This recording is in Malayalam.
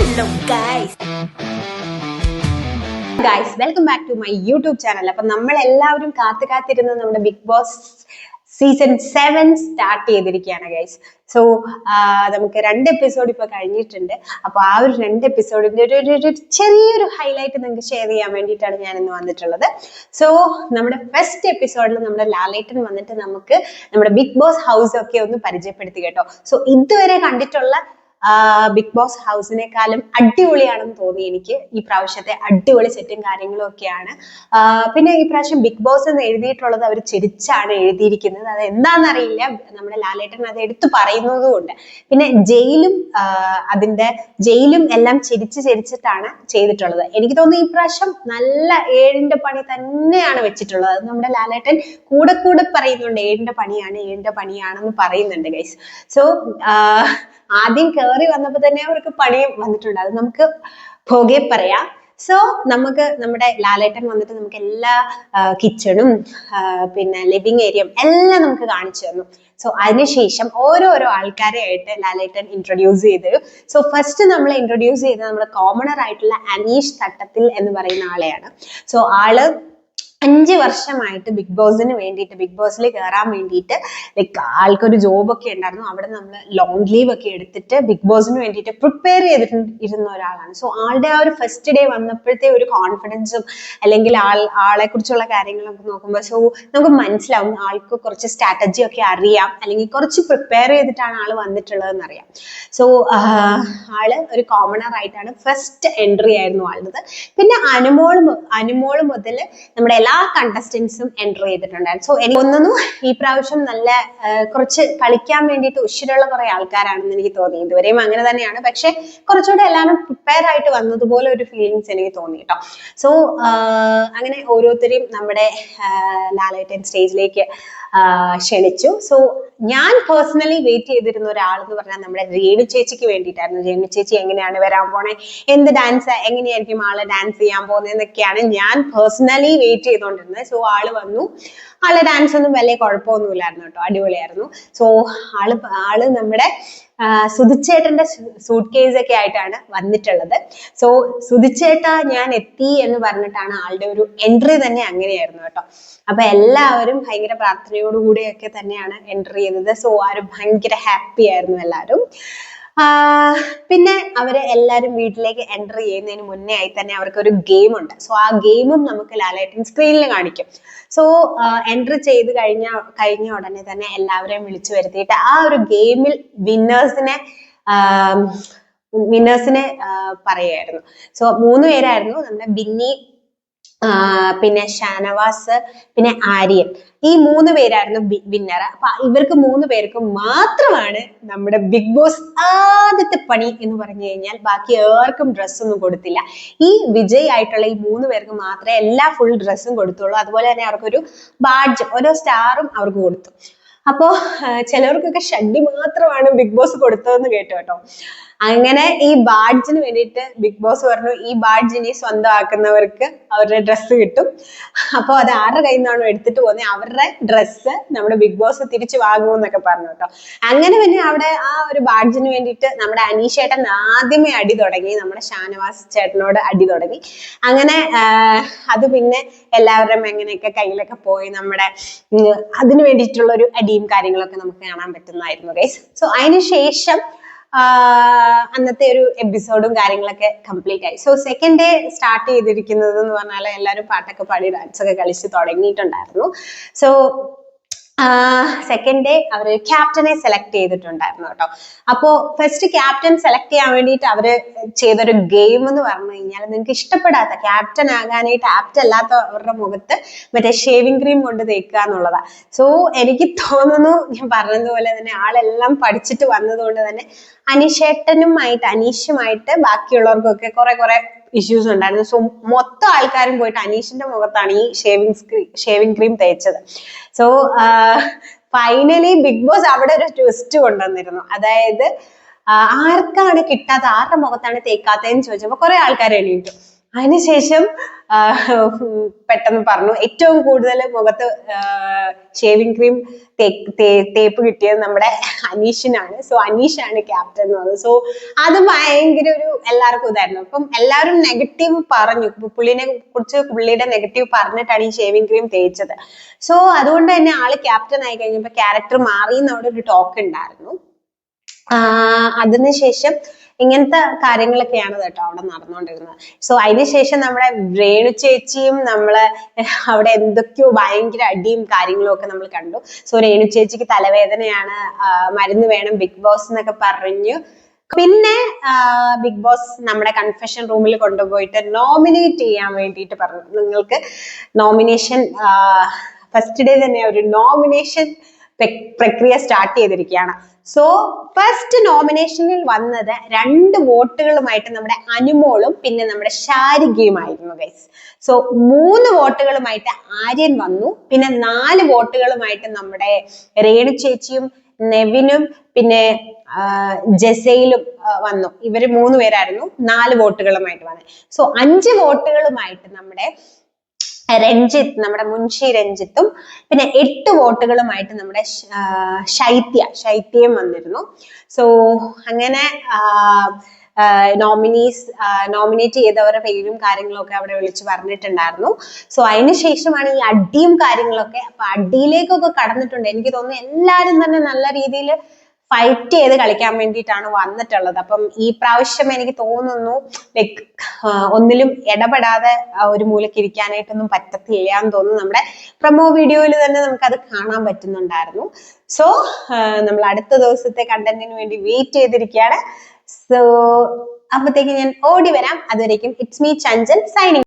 Hello guys guys welcome back to my YouTube channel അപ്പൊ നമ്മൾ എല്ലാവരും കാത്തു കാത്തിരുന്ന നമ്മുടെ Big Boss season seven start ചെയ്തിരിക്കുകയാണ് ഗൈസ് സോ നമുക്ക് രണ്ട് എപ്പിസോഡ് ഇപ്പൊ കഴിഞ്ഞിട്ടുണ്ട്. അപ്പൊ ആ ഒരു രണ്ട് എപ്പിസോഡിന്റെ ഒരു ഒരു- ഒരു ചെറിയൊരു ഹൈലൈറ്റ് നിങ്ങൾക്ക് ഷെയർ ചെയ്യാൻ വേണ്ടിയിട്ടാണ് ഞാൻ ഇന്ന് വന്നിട്ടുള്ളത്. സോ നമ്മുടെ ഫസ്റ്റ് എപ്പിസോഡിൽ നമ്മുടെ ലാലേട്ടൻ വന്നിട്ട് നമുക്ക് നമ്മുടെ ബിഗ് ബോസ് ഹൗസ് ഒക്കെ ഒന്ന് പരിചയപ്പെടുത്തി കേട്ടോ. സോ ഇതുവരെ കണ്ടിട്ടുള്ള ബിഗ് ബോസ് ഹൗസിനെക്കാളും അടിപൊളിയാണെന്ന് തോന്നി എനിക്ക് ഈ പ്രാവശ്യത്തെ അടിപൊളി സെറ്റും കാര്യങ്ങളും ഒക്കെയാണ്. പിന്നെ ഈ പ്രാവശ്യം ബിഗ് ബോസ് എന്ന് എഴുതിയിട്ടുള്ളത് അവർ ചിരിച്ചാണ് എഴുതിയിരിക്കുന്നത്. അത് എന്താണെന്നറിയില്ല. നമ്മുടെ ലാലേട്ടൻ അത് എടുത്തു പറയുന്നത് പിന്നെ ജയിലും അതിന്റെ ജയിലും എല്ലാം ചിരിച്ച് ചിരിച്ചിട്ടാണ് ചെയ്തിട്ടുള്ളത്. എനിക്ക് തോന്നുന്നു ഈ പ്രാവശ്യം നല്ല ഏഴിന്റെ പണി തന്നെയാണ് വെച്ചിട്ടുള്ളത്. നമ്മുടെ ലാലേട്ടൻ കൂടെ കൂടെ പറയുന്നുണ്ട്. ഏഴിന്റെ പണിയാണ് ഏഴിന്റെ പണിയാണെന്ന് പറയുന്നുണ്ട് ഗൈസ് സോ ആദ്യം കയറി വന്നപ്പോൾ തന്നെ അവർക്ക് പണിയും വന്നിട്ടുണ്ട്. അത് നമുക്ക് പോകെ പറയാം. സോ നമുക്ക് നമ്മുടെ ലാലേട്ടൻ വന്നിട്ട് നമുക്ക് എല്ലാ കിച്ചണും പിന്നെ ലിവിങ് ഏരിയയും എല്ലാം നമുക്ക് കാണിച്ചു തന്നു. സോ അതിനുശേഷം ഓരോരോ ആൾക്കാരെ ആയിട്ട് ലാലേട്ടൻ ഇൻട്രൊഡ്യൂസ് ചെയ്തു. സോ ഫസ്റ്റ് നമ്മൾ ഇൻട്രൊഡ്യൂസ് ചെയ്തത് നമ്മുടെ കോമണർ ആയിട്ടുള്ള അനീഷ് തട്ടത്തിൽ എന്ന് പറയുന്ന ആളെയാണ്. സോ ആൾ അഞ്ച് വർഷമായിട്ട് ബിഗ് ബോസിന് വേണ്ടിയിട്ട് ബിഗ് ബോസിൽ കയറാൻ വേണ്ടിയിട്ട് ലൈക്ക് ആൾക്കൊരു ജോബൊക്കെ ഉണ്ടായിരുന്നു. അവിടെ നമ്മൾ ലോങ് ലീവ് ഒക്കെ എടുത്തിട്ട് ബിഗ് ബോസിന് വേണ്ടിയിട്ട് പ്രിപ്പയർ ചെയ്തിട്ട് ഇരുന്ന ഒരാളാണ്. സോ ആളുടെ ആ ഒരു ഫസ്റ്റ് ഡേ വന്നപ്പോഴത്തെ ഒരു കോൺഫിഡൻസും അല്ലെങ്കിൽ ആൾ ആളെ കുറിച്ചുള്ള കാര്യങ്ങളൊക്കെ നോക്കുമ്പോൾ സോ നമുക്ക് മനസ്സിലാവും ആൾക്ക് കുറച്ച് സ്ട്രാറ്റജി ഒക്കെ അറിയാം. അല്ലെങ്കിൽ കുറച്ച് പ്രിപ്പയർ ചെയ്തിട്ടാണ് ആൾ വന്നിട്ടുള്ളതെന്ന് അറിയാം. സോ ആൾ ഒരു കോമണർ ആയിട്ടാണ് ഫസ്റ്റ് എൻട്രി ആയിരുന്നു ആളുടെ പിന്നെ അനുമോൾ അനുമോൾ മുതൽ നമ്മുടെ എല്ലാ കണ്ടസ്റ്റൻസും എൻട്രി ചെയ്തിട്ടുണ്ടായിരുന്നു സോ എനിക്ക് തോന്നുന്നു ഈ പ്രാവശ്യം നല്ല കുറച്ച് കളിക്കാൻ വേണ്ടിയിട്ട് ഉശിരുള്ള കുറെ ആൾക്കാരാണെന്ന് എനിക്ക് തോന്നി. ഇതുവരെയും അങ്ങനെ തന്നെയാണ്. പക്ഷെ കുറച്ചുകൂടെ എല്ലാവരും പ്രിപ്പയർ ആയിട്ട് വന്നതുപോലെ ഒരു ഫീലിങ്സ് എനിക്ക് തോന്നി കേട്ടോ. സോ അങ്ങനെ ഓരോരുത്തരെയും നമ്മുടെ ലാലേട്ടൻ സ്റ്റേജിലേക്ക് ക്ഷണിച്ചു. സോ ഞാൻ പേഴ്സണലി വെയിറ്റ് ചെയ്തിരുന്ന ഒരാൾ എന്ന് പറഞ്ഞാൽ നമ്മുടെ രേണു ചേച്ചിക്ക് വേണ്ടിയിട്ടായിരുന്നു. രേണു ചേച്ചി എങ്ങനെയാണ് വരാൻ പോണേ? എന്ത് ഡാൻസ് എങ്ങനെയായിരിക്കും ആൾ ഡാൻസ് ചെയ്യാൻ പോകുന്നത് എന്നൊക്കെയാണ് ഞാൻ പേഴ്സണലി വെയിറ്റ് ചെയ്തുകൊണ്ടിരുന്നത് സോ ആൾ വന്നു. ആൾ ഡാൻസ് ഒന്നും വലിയ കുഴപ്പമൊന്നുമില്ലായിരുന്നു കേട്ടോ. അടിപൊളിയായിരുന്നു. സോ ആൾ ആൾ നമ്മുടെ സുധിച്ചേട്ടന്റെ സൂട്ട് കേസ് ഒക്കെ ആയിട്ടാണ് വന്നിട്ടുള്ളത്. സോ സുധിച്ചേട്ട ഞാൻ എത്തി എന്ന് പറഞ്ഞിട്ടാണ് ആളുടെ ഒരു എൻട്രി തന്നെ അങ്ങനെയായിരുന്നു കേട്ടോ. അപ്പൊ എല്ലാവരും ഭയങ്കര പ്രാർത്ഥനയോടുകൂടിയൊക്കെ തന്നെയാണ് എൻട്രി ചെയ്തത്. സോ ആരും ഭയങ്കര ഹാപ്പി ആയിരുന്നു എല്ലാവരും. പിന്നെ അവർ എല്ലാരും വീട്ടിലേക്ക് എന്റർ ചെയ്യുന്നതിന് മുന്നേ ആയി തന്നെ അവർക്ക് ഒരു ഗെയിം ഉണ്ട്. സോ ആ ഗെയിമും നമുക്ക് ലാലേട്ടൻ സ്ക്രീനിൽ കാണിക്കും. സോ എന്റർ ചെയ്ത് കഴിഞ്ഞ കഴിഞ്ഞ ഉടനെ തന്നെ എല്ലാവരെയും വിളിച്ചു വരുത്തിയിട്ട് ആ ഒരു ഗെയിമിൽ വിന്നേഴ്സിനെ വിന്നേഴ്സിനെ പറയുമായിരുന്നു സോ മൂന്ന് പേരായിരുന്നു. നമ്മുടെ ബിന്നി പിന്നെ ഷാനവാസ് പിന്നെ ആര്യൻ. ഈ മൂന്ന് പേരായിരുന്നു വിന്നർ അപ്പൊ ഇവർക്ക് മൂന്ന് പേർക്ക് മാത്രമാണ് നമ്മുടെ ബിഗ് ബോസ് ആദ്യത്തെ പണി എന്ന് പറഞ്ഞു കഴിഞ്ഞാൽ ബാക്കി ആർക്കും ഡ്രസ്സ് ഒന്നും കൊടുത്തില്ല. ഈ വിജയ് ആയിട്ടുള്ള ഈ മൂന്ന് പേർക്ക് മാത്രമേ എല്ലാ ഫുൾ ഡ്രസ്സും കൊടുത്തുള്ളൂ. അതുപോലെ തന്നെ അവർക്കൊരു ബാഡ്ജ് ഓരോ സ്റ്റാറും അവർക്ക് കൊടുത്തു. അപ്പോ ചിലവർക്കൊക്കെ ഷഡ്ഡി മാത്രമാണ് ബിഗ് ബോസ് കൊടുത്തതെന്ന് കേട്ടു കേട്ടോ. അങ്ങനെ ഈ ബാഡ്ജിന് വേണ്ടിയിട്ട് ബിഗ് ബോസ് പറഞ്ഞു ഈ ബാഡ്ജ് ഇനി സ്വന്തമാക്കുന്നവർക്ക് അവരുടെ ഡ്രസ്സ് കിട്ടും. അപ്പോൾ അത് ആരുടെ കയ്യിൽ നിന്നാണോ എടുത്തിട്ട് പോകുന്നത് അവരുടെ ഡ്രസ്സ് നമ്മുടെ ബിഗ് ബോസ് തിരിച്ചു വാങ്ങുമെന്നൊക്കെ പറഞ്ഞു കേട്ടോ. അങ്ങനെ പിന്നെ അവിടെ ആ ഒരു ബാഡ്ജിന് വേണ്ടിയിട്ട് നമ്മുടെ അനീഷേട്ടൻ ആദ്യമേ അടി തുടങ്ങി നമ്മുടെ ഷാനവാസ് ചേട്ടനോട് അടി തുടങ്ങി. അങ്ങനെ അത് പിന്നെ എല്ലാവരും എങ്ങനെയൊക്കെ കയ്യിലൊക്കെ പോയി നമ്മുടെ അതിനു വേണ്ടിയിട്ടുള്ള ഒരു അടിയും കാര്യങ്ങളൊക്കെ നമുക്ക് കാണാൻ പറ്റുന്നതായിരുന്നു ഗൈസ് സോ അതിന് ശേഷം ആഹ് അന്നത്തെ ഒരു എപ്പിസോഡും കാര്യങ്ങളൊക്കെ കംപ്ലീറ്റ് ആയി. സോ സെക്കൻഡ് ഡേ സ്റ്റാർട്ട് ചെയ്തിരിക്കുന്നത് എന്ന് പറഞ്ഞാൽ എല്ലാവരും പാട്ടൊക്കെ പാടി ഡാൻസ് ഒക്കെ കളിച്ച് തുടങ്ങിയിട്ടുണ്ടായിരുന്നു. സോ സെക്കൻഡ് ഡേ അവർ ക്യാപ്റ്റനെ സെലക്ട് ചെയ്തിട്ടുണ്ടായിരുന്നു കേട്ടോ. അപ്പോൾ ഫസ്റ്റ് ക്യാപ്റ്റൻ സെലക്ട് ചെയ്യാൻ വേണ്ടിയിട്ട് അവർ ചെയ്തൊരു ഗെയിം എന്ന് പറഞ്ഞു കഴിഞ്ഞാൽ നിങ്ങൾക്ക് ഇഷ്ടപ്പെടാത്ത ക്യാപ്റ്റൻ ആകാനായിട്ട് ആപ്റ്റ് അല്ലാത്തവരുടെ മുഖത്ത് മറ്റേ ഷേവിംഗ് ക്രീം കൊണ്ട് തേക്കുക എന്നുള്ളതാ. സോ എനിക്ക് തോന്നുന്നു ഞാൻ പറഞ്ഞതുപോലെ തന്നെ ആളെല്ലാം പഠിച്ചിട്ട് വന്നതുകൊണ്ട് തന്നെ അനീഷേട്ടനുമായിട്ട് അനീഷുമായിട്ട് ബാക്കിയുള്ളവർക്കൊക്കെ കുറെ കുറെ ഇഷ്യൂസ് ഉണ്ടായിരുന്നു. സോ മൊത്തം ആൾക്കാരും പോയിട്ട് അനീഷിന്റെ മുഖത്താണ് ഈ ഷേവിങ് ഷേവിംഗ് ക്രീം തേച്ചത്. സോ ഫൈനലി ബിഗ് ബോസ് അവിടെ ഒരു ട്വിസ്റ്റ് കൊണ്ടുവന്നിരുന്നു. അതായത് ആർക്കാണ് കിട്ടാത്ത ആരുടെ മുഖത്താണ് തേക്കാത്തതെന്ന് ചോദിച്ചപ്പോൾ കുറെ ആൾക്കാർ എണീറ്റു. അതിനുശേഷം പെട്ടെന്ന് പറഞ്ഞു. ഏറ്റവും കൂടുതൽ മുഖത്ത് ഷേവിംഗ് ക്രീം തേപ്പ് കിട്ടിയത് നമ്മുടെ അനീഷിനാണ്. സോ ആണ് ക്യാപ്റ്റൻ എന്ന് പറഞ്ഞത്. സോ അത് ഭയങ്കര ഒരു എല്ലാവർക്കും ഇതായിരുന്നു. അപ്പം എല്ലാവരും നെഗറ്റീവ് പറഞ്ഞു. പുള്ളിനെ കുറിച്ച് പുള്ളിയുടെ നെഗറ്റീവ് പറഞ്ഞിട്ടാണ് ഈ ഷേവിംഗ് ക്രീം തേച്ചത്. സോ അതുകൊണ്ട് തന്നെ ആൾ ക്യാപ്റ്റൻ ആയി കഴിഞ്ഞപ്പോൾ ക്യാരക്ടർ മാറി എന്നവിടെ ഒരു ടോക്ക് ഉണ്ടായിരുന്നു അതിനുശേഷം ഇങ്ങനത്തെ കാര്യങ്ങളൊക്കെയാണ് കേട്ടോ അവിടെ നടന്നുകൊണ്ടിരുന്നത്. സോ അതിനുശേഷം നമ്മുടെ രേണു ചേച്ചിയും നമ്മളെ അവിടെ എന്തൊക്കെയോ ഭയങ്കര അടിയും കാര്യങ്ങളും ഒക്കെ നമ്മൾ കണ്ടു. സോ രേണു ചേച്ചിക്ക് തലവേദനയാണ് മരുന്ന് വേണം ബിഗ് ബോസ് എന്നൊക്കെ പറഞ്ഞു. പിന്നെ ബിഗ് ബോസ് നമ്മുടെ കൺഫെഷൻ റൂമിൽ കൊണ്ടുപോയിട്ട് നോമിനേറ്റ് ചെയ്യാൻ വേണ്ടിയിട്ട് പറഞ്ഞു. നിങ്ങൾക്ക് നോമിനേഷൻ ഫസ്റ്റ് ഡേ തന്നെ ഒരു നോമിനേഷൻ പ്രക്രിയ സ്റ്റാർട്ട് ചെയ്തിരിക്കുകയാണ്. സോ ഫസ്റ്റ് നോമിനേഷനിൽ വന്നത് രണ്ട് വോട്ടുകളുമായിട്ട് നമ്മുടെ അനുമോളും പിന്നെ നമ്മുടെ ശാരികയുമായിരുന്നു ഗൈസ് സോ മൂന്ന് വോട്ടുകളുമായിട്ട് ആര്യൻ വന്നു. പിന്നെ നാല് വോട്ടുകളുമായിട്ട് നമ്മുടെ രേണു ചേച്ചിയും നെവിനും പിന്നെ ജസയിലും വന്നു. ഇവർ മൂന്ന് പേരായിരുന്നു നാല് വോട്ടുകളുമായിട്ട് വന്നത്. സോ അഞ്ച് വോട്ടുകളുമായിട്ട് നമ്മുടെ രഞ്ജിത്ത് നമ്മുടെ മുൻഷി രഞ്ജിത്തും പിന്നെ എട്ട് വോട്ടുകളുമായിട്ട് നമ്മുടെ ശൈത്യ ശൈത്യം വന്നിരുന്നു. സോ അങ്ങനെ നോമിനീസ് നോമിനേറ്റ് ചെയ്തവരുടെ പേരും കാര്യങ്ങളൊക്കെ അവിടെ വിളിച്ച് പറഞ്ഞിട്ടുണ്ടായിരുന്നു. സോ അതിന് ശേഷമാണ് ഈ അടിയും കാര്യങ്ങളൊക്കെ അപ്പൊ അടിയിലേക്കൊക്കെ കടന്നിട്ടുണ്ട്. എനിക്ക് തോന്നുന്നു എല്ലാവരും തന്നെ നല്ല രീതിയിൽ ഫൈറ്റ് ചെയ്ത് കളിക്കാൻ വേണ്ടിയിട്ടാണ് വന്നിട്ടുള്ളത്. അപ്പം ഈ പ്രാവശ്യം എനിക്ക് തോന്നുന്നു ലൈക്ക് ഒന്നിലും ഇടപെടാതെ ഒരു മൂലക്ക് ഇരിക്കാനായിട്ടൊന്നും പറ്റത്തില്ല എന്ന് തോന്നുന്നു. നമ്മുടെ പ്രൊമോ വീഡിയോയിൽ തന്നെ അത് കാണാൻ പറ്റുന്നുണ്ടായിരുന്നു. സോ നമ്മൾ അടുത്ത ദിവസത്തെ കണ്ടന്റിന് വേണ്ടി വെയിറ്റ് ചെയ്തിരിക്കുകയാണ്. സോ അപ്പോഴത്തേക്ക് ഞാൻ ഓടി വരാം. അതുവരേക്കും ഇറ്റ്സ് മീ ചഞ്ചൻ സൈനിങ്